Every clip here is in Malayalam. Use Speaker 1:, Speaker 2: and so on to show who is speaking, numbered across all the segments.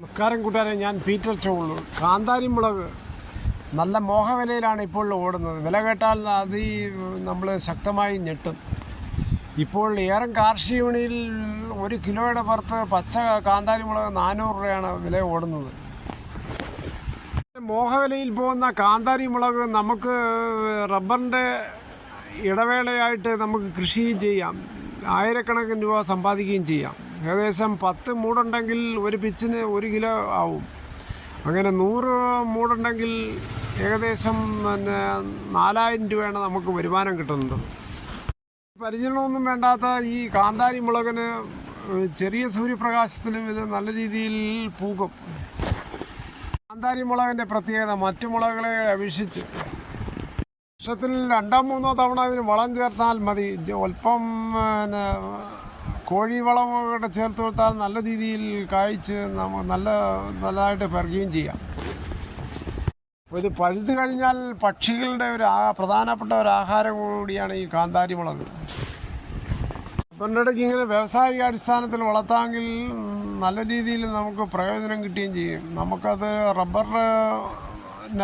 Speaker 1: നമസ്കാരം കൂട്ടുകാരെ ഞാൻ പീറ്റർ ചോളു. കാന്താരി മുളക് നല്ല മോഹവിലയിലാണ് ഇപ്പോൾ ഓടുന്നത്. വില കേട്ടാൽ അത് ഈ നമ്മൾ ശക്തമായി ഞെട്ടും. ഇപ്പോൾ ഏറെ കാർഷിക വിപണിയിൽ ഒരു കിലോയുടെ പുറത്ത് പച്ച കാന്താരി മുളക് നാനൂറ് രൂപയാണ് വില ഓടുന്നത്. മോഹവിലയിൽ പോകുന്ന കാന്താരി മുളക് നമുക്ക് റബ്ബറിന്റെ ഇടവേളയായിട്ട് നമുക്ക് കൃഷി ചെയ്യാം. ആയിരക്കണക്കിന് രൂപ സമ്പാദിക്കുകയും ചെയ്യാം. ഏകദേശം പത്ത് മൂടുണ്ടെങ്കിൽ ഒരു പിച്ചിന് ഒരു കിലോ ആവും. അങ്ങനെ നൂറ് മൂടുണ്ടെങ്കിൽ ഏകദേശം പിന്നെ നാലായിരം രൂപയാണ് നമുക്ക് വരുമാനം കിട്ടുന്നത്. പരിചരണമൊന്നും വേണ്ടാത്ത ഈ കാന്താരി മുളകിന് ചെറിയ സൂര്യപ്രകാശത്തിലും ഇത് നല്ല രീതിയിൽ പൂക്കും. കാന്താരി മുളകിന്റെ പ്രത്യേകത മറ്റു മുളകുകളെ അപേക്ഷിച്ച്. വർഷത്തിൽ രണ്ടോ മൂന്നോ തവണ ഇതിന് വളം ചേർത്താൽ മതി. അല്പം കോഴി വളമൊക്കെ ചേർത്ത് കൊടുത്താൽ നല്ല രീതിയിൽ കായ്ച്ച് നമുക്ക് നല്ല നല്ലതായിട്ട് പെറുകയും ചെയ്യാം. ഇത് പഴുത്ത് കഴിഞ്ഞാൽ പക്ഷികളുടെ ഒരു പ്രധാനപ്പെട്ട ഒരു ആഹാരം കൂടിയാണ് ഈ കാന്താരി മുളക്. ഇടയ്ക്ക് ഇങ്ങനെ വ്യാവസായിക അടിസ്ഥാനത്തിൽ വളർത്താമെങ്കിൽ നല്ല രീതിയിൽ നമുക്ക് പ്രയോജനം കിട്ടുകയും ചെയ്യും. നമുക്കത് റബ്ബറിന്റെ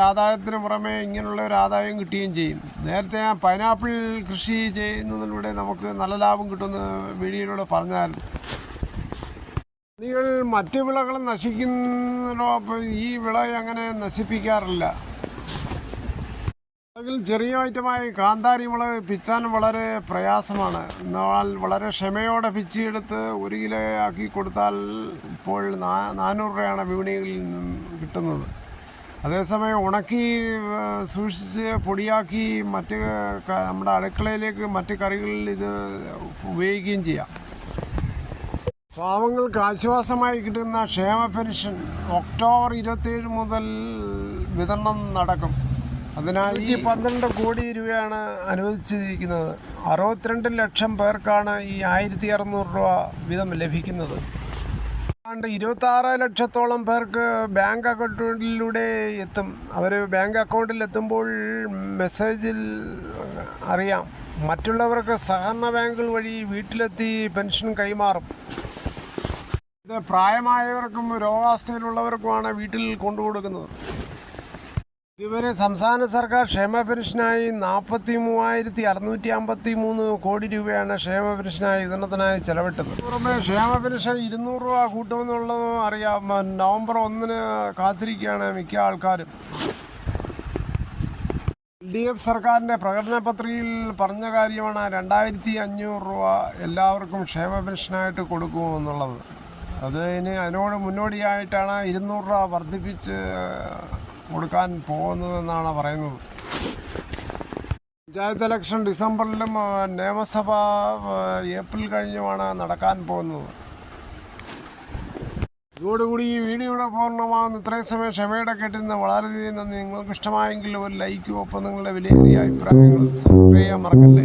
Speaker 1: ആദായത്തിന് പുറമെ ഇങ്ങനെയുള്ള ഒരു ആദായം കിട്ടുകയും ചെയ്യും. നേരത്തെ ഞാൻ പൈനാപ്പിൾ കൃഷി ചെയ്യുന്നതിലൂടെ നമുക്ക് നല്ല ലാഭം കിട്ടുമെന്ന് വീഡിയോയിലൂടെ പറഞ്ഞാൽ നിങ്ങൾ മറ്റു വിളകൾ നശിക്കുന്നതിനോടൊപ്പം ഈ വിള അങ്ങനെ നശിപ്പിക്കാറില്ല. അതിൽ ചെറിയ ഐറ്റമായി കാന്താരി മുളക് പിച്ചാൻ വളരെ പ്രയാസമാണ്. എന്നാൽ വളരെ ക്ഷമയോടെ പിച്ചിയെടുത്ത് ഒരു കിലോ ആക്കി കൊടുത്താൽ ഇപ്പോൾ നാനൂറ് രൂപയാണ് വിപണികളിൽ നിന്നും കിട്ടുന്നത്. അതേസമയം ഉണക്കി സൂക്ഷിച്ച് പൊടിയാക്കി മറ്റ് നമ്മുടെ അടുക്കളയിലേക്ക് മറ്റ് കറികളിൽ ഇത് ഉപയോഗിക്കുകയും ചെയ്യാം. പാവങ്ങൾക്ക് ആശ്വാസമായി കിട്ടുന്ന ക്ഷേമ പെൻഷൻ ഒക്ടോബർ ഇരുപത്തിയേഴ് മുതൽ വിതരണം നടക്കും. അതിനായി ഈ പന്ത്രണ്ട് കോടി രൂപയാണ് അനുവദിച്ചിരിക്കുന്നത്. അറുപത്തിരണ്ട് ലക്ഷം പേർക്കാണ് ഈ ആയിരത്തി അറുന്നൂറ് രൂപ വീതം ലഭിക്കുന്നത്. ഏതാണ്ട് ഇരുപത്തി ആറ് ലക്ഷത്തോളം പേർക്ക് ബാങ്ക് അക്കൗണ്ടിലൂടെ എത്തും. അവർ ബാങ്ക് അക്കൗണ്ടിൽ എത്തുമ്പോൾ മെസ്സേജിൽ അറിയാം. മറ്റുള്ളവർക്ക് സഹകരണ ബാങ്കുകൾ വഴി വീട്ടിലെത്തി പെൻഷൻ കൈമാറും. ഇത് പ്രായമായവർക്കും രോഗാവസ്ഥയിലുള്ളവർക്കുമാണ് വീട്ടിൽ കൊണ്ടുകൊടുക്കുന്നത്. ഇതുവരെ സംസ്ഥാന സർക്കാർ ക്ഷേമ പെൻഷനായി നാൽപ്പത്തി മൂവായിരത്തി അറുന്നൂറ്റി അമ്പത്തി മൂന്ന് കോടി രൂപയാണ് ക്ഷേമ പെൻഷനായി വിതരണത്തിനായി ചെലവിട്ടത്. പുറമെ ക്ഷേമ പെൻഷൻ ഇരുന്നൂറ് രൂപ കൂട്ടുമെന്നുള്ളത് അറിയാം. നവംബർ ഒന്നിന് കാത്തിരിക്കുകയാണ് മിക്ക ആൾക്കാരും. എൽ ഡി എഫ് സർക്കാരിന്റെ പ്രകടന പത്രികയിൽ പറഞ്ഞ കാര്യമാണ് രണ്ടായിരത്തി അഞ്ഞൂറ് രൂപ എല്ലാവർക്കും ക്ഷേമ പെൻഷനായിട്ട് കൊടുക്കുമെന്നുള്ളത് അത് ഇനി അതിനോട് മുന്നോടിയായിട്ടാണ് ഇരുന്നൂറ് രൂപ വർദ്ധിപ്പിച്ച് കൊടുക്കാൻ പോകുന്നതെന്നാണ് പറയുന്നത്. പഞ്ചായത്ത് ഇലക്ഷൻ ഡിസംബറിലും നിയമസഭ ഏപ്രിൽ കഴിഞ്ഞുമാണ് നടക്കാൻ പോകുന്നത്. ഇതോടുകൂടി ഈ വീഡിയോയുടെ പൂർണമാകുന്ന ഇത്രയും സമയം ക്ഷമയുടെ കേട്ടിരുന്ന വളരെയധികം നന്ദി. നിങ്ങൾക്ക് ഇഷ്ടമായെങ്കിൽ ഒരു ലൈക്കും ഒപ്പം നിങ്ങളുടെ വിലയേറിയ അഭിപ്രായങ്ങൾ സബ്സ്ക്രൈബ് ചെയ്യാൻ മറക്കല്ലേ?